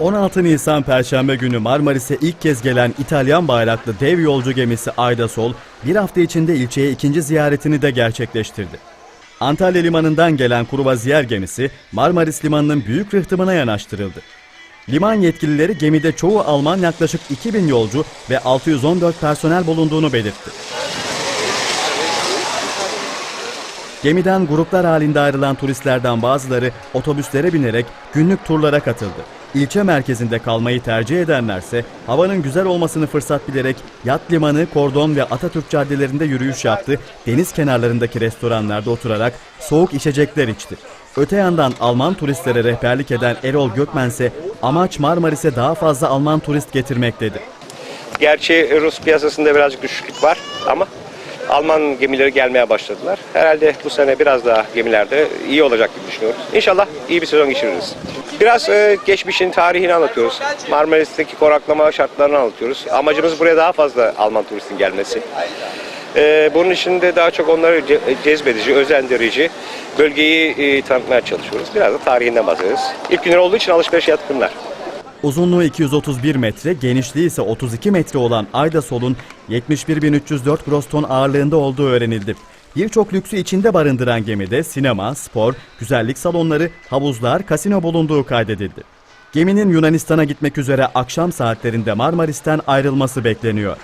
16 Nisan Perşembe günü Marmaris'e ilk kez gelen İtalyan bayraklı dev yolcu gemisi Ayda Sol, bir hafta içinde ilçeye ikinci ziyaretini de gerçekleştirdi. Antalya Limanı'ndan gelen kruvaziyer gemisi Marmaris Limanı'nın büyük rıhtımına yanaştırıldı. Liman yetkilileri gemide çoğu Alman yaklaşık 2000 yolcu ve 614 personel bulunduğunu belirtti. Gemiden gruplar halinde ayrılan turistlerden bazıları otobüslere binerek günlük turlara katıldı. İlçe merkezinde kalmayı tercih edenlerse havanın güzel olmasını fırsat bilerek yat limanı, kordon ve Atatürk caddelerinde yürüyüş yaptı, deniz kenarlarındaki restoranlarda oturarak soğuk içecekler içti. Öte yandan Alman turistlere rehberlik eden Erol Gökmen ise amaç Marmaris'e daha fazla Alman turist getirmek dedi. Gerçi Rus piyasasında birazcık düşüklük var ama Alman gemileri gelmeye başladılar. Herhalde bu sene biraz daha gemilerde iyi olacak gibi düşünüyoruz. İnşallah iyi bir sezon geçiririz. Biraz e, geçmişin tarihini anlatıyoruz. Marmaris'teki konaklama şartlarını anlatıyoruz. Amacımız buraya daha fazla Alman turistin gelmesi. E, bunun için de daha çok onları ce- cezbedici, özendirici bölgeyi e, tanıtmaya çalışıyoruz. Biraz da tarihinden bahsediyoruz. İlk günler olduğu için alışveriş yatkınlar. Uzunluğu 231 metre, genişliği ise 32 metre olan Ayda Sol'un 71.304 gross ton ağırlığında olduğu öğrenildi. Birçok lüksü içinde barındıran gemide sinema, spor, güzellik salonları, havuzlar, kasino bulunduğu kaydedildi. Geminin Yunanistan'a gitmek üzere akşam saatlerinde Marmaris'ten ayrılması bekleniyor.